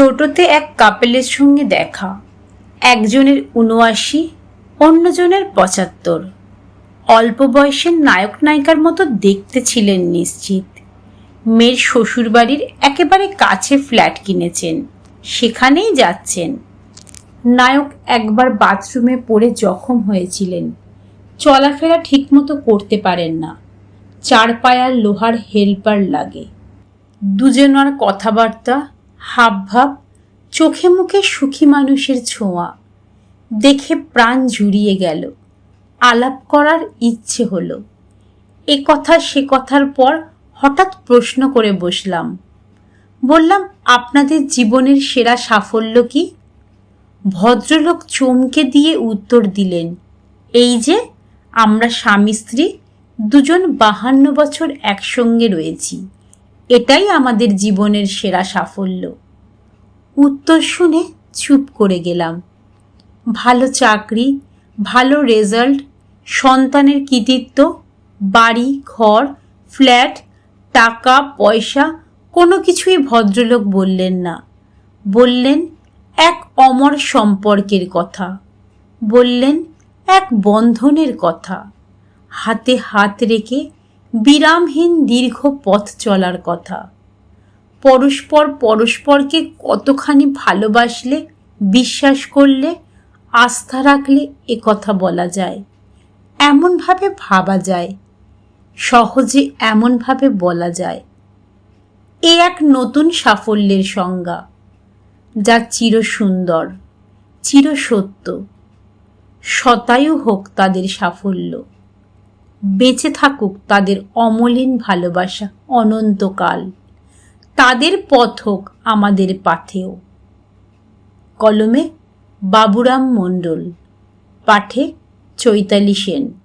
টোটোতে এক কাপেলের সঙ্গে দেখা। একজনের উনআশি অন্যজনের পঁচাত্তর। অল্প বয়সের নায়ক নায়িকার মতো দেখতে ছিলেন নিশ্চিত। মেয়ের শ্বশুরবাড়ির একেবারে কাছে ফ্ল্যাট কিনেছেন, সেখানেই যাচ্ছেন। নায়ক একবার বাথরুমে পড়ে জখম হয়েছিলেন। চলাফেরা ঠিকমতো করতে পারেন না। চার পায়ার লোহার হেল্পার লাগে। দুজনার কথাবার্তা হাবভাব, চোখে মুখে সুখী মানুষের ছোঁয়া। দেখে প্রাণ জুড়িয়ে গেল। আলাপ করার ইচ্ছে হলো। এ কথা সে কথার পর হঠাৎ প্রশ্ন করে বসলাম। বললাম, আপনাদের জীবনের সেরা সাফল্য কি? ভদ্রলোক চমকে দিয়ে উত্তর দিলেন, এই যে, আমরা স্বামী স্ত্রী দুজন বাহান্ন বছর একসঙ্গে রয়েছি। এটাই আমাদের জীবনের সেরা সাফল্য। উত্তর শুনে চুপ করে গেলাম। ভালো চাকরি, ভালো রেজাল্ট সন্তানের কৃতিত্ব, বাড়ি, ঘর ফ্ল্যাট টাকা, পয়সা, কোনো কিছুই ভদ্রলোক বললেন না। বললেন, এক অমর সম্পর্কের কথা। বললেন, এক বন্ধনের কথা। হাতে হাত রেখে বিরামহীন দীর্ঘ পথ চলার কথা। পরস্পর পরস্পরকে কতখানি ভালোবাসলে, বিশ্বাস করলে, আস্থা রাখলে এ কথা বলা যায়। এমনভাবে ভাবা যায়, সহজে এমনভাবে বলা যায়। এ এক নতুন সাফল্যের সংজ্ঞা, যা চির সুন্দর চির সত্য শতায়ু হোক তাদের সাফল্য। বেঁচে থাকুক তাদের অমলিন ভালোবাসা অনন্তকাল। তাদের পথ হোক আমাদের পাথেও কলমে বাবুরাম মণ্ডল। পাঠে চৈতালি সেন।